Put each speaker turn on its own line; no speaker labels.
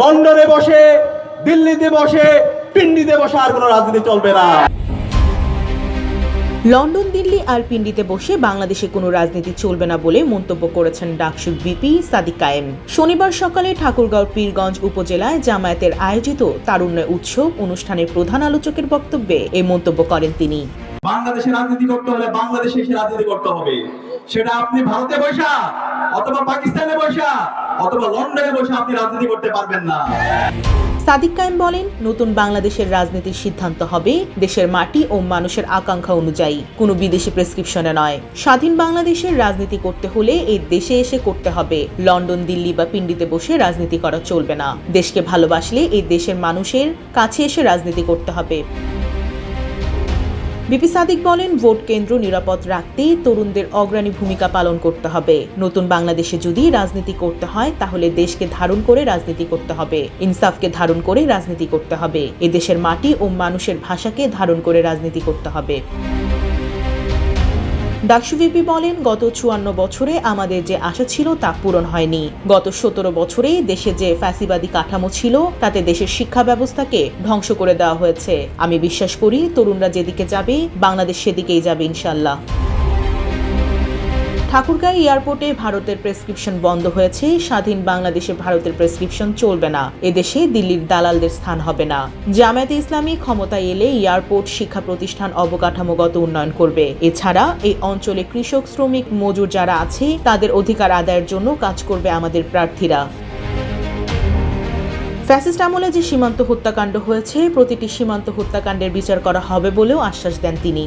লন্ডনে বসে, দিল্লিতে বসে, পিন্ডিতে বসে আর কোনো রাজনীতি চলবে না।
লন্ডন, দিল্লি আর পিন্ডিতে বসে বাংলাদেশে কোনো রাজনীতি চলবে না বলে মন্তব্য করেছেন ডাকসু বিপি সাদিক কায়েম। শনিবার সকালে ঠাকুরগাঁও, পীরগঞ্জ উপজেলায় জামায়াতের আয়োজিত তারুণ্য উৎসব অনুষ্ঠানের প্রধান আলোচকের বক্তব্যে এই মন্তব্য করেন তিনি।
বাংলাদেশে রাজনীতি করতে হলে বাংলাদেশে এসে রাজনীতি করতে হবে। সেটা আপনি ভারতে বসা, অথবা পাকিস্তানে বসা, অথবা লন্ডনে বসে আপনি রাজনীতি করতে পারবেন না।
সাদিক কায়েম বলেন, নতুন বাংলাদেশের রাজনীতির সিদ্ধান্ত হবে দেশের মাটি ও মানুষের আকাঙ্ক্ষা অনুযায়ী। কোনো বিদেশি প্রেসক্রিপশনে নয়। স্বাধীন বাংলাদেশের রাজনীতি করতে হলে এই দেশে এসে করতে হবে। লন্ডন, দিল্লি বা পিন্ডিতে বসে রাজনীতি করা চলবে না। দেশকে ভালোবাসলে এই দেশের মানুষের কাছে এসে রাজনীতি করতে হবে। বিপি সাদিক বলেন, ভোট কেন্দ্র নিরাপদ রাখতে তরুণদের অগ্রণী ভূমিকা পালন করতে হবে। নতুন বাংলাদেশে যদি রাজনীতি করতে হয়, তাহলে দেশকে ধারণ করে রাজনীতি করতে হবে। ইনসাফকে ধারণ করে রাজনীতি করতে হবে। এদেশের মাটি ও মানুষের ভাষাকে ধারণ করে রাজনীতি করতে হবে। ডাকসু ভিপি বলেন, গত চুয়ান্ন বছরে আমাদের যে আশা ছিল তা পূরণ হয়নি। গত সতেরো বছরে দেশে যে ফ্যাসিবাদী কাঠামো ছিল, তাতে দেশের শিক্ষা ব্যবস্থাকে ধ্বংস করে দেওয়া হয়েছে। আমি বিশ্বাস করি, তরুণরা যেদিকে যাবে, বাংলাদেশ সেদিকেই যাবে ইনশাল্লাহ ঠাকুরগাঁও এয়ারপোর্টে ভারতের প্রেসক্রিপশন বন্ধ হয়েছে। স্বাধীন বাংলাদেশে ভারতের প্রেসক্রিপশন চলবে না। এদেশে দিল্লির দালালদের স্থান হবে না। জামায়াতে ইসলামী ক্ষমতায় এলে এয়ারপোর্ট শিক্ষা প্রতিষ্ঠান অবকাঠামোগত উন্নয়ন করবে। এছাড়া এই অঞ্চলে কৃষক, শ্রমিক, মজুর যারা আছে, তাদের অধিকার আদায়ের জন্য কাজ করবে আমাদের প্রার্থীরা। ফ্যাসিস্ট আমলে যে সীমান্ত হত্যাকাণ্ড হয়েছে, প্রতিটি সীমান্ত হত্যাকাণ্ডের বিচার করা হবে বলেও আশ্বাস দেন তিনি।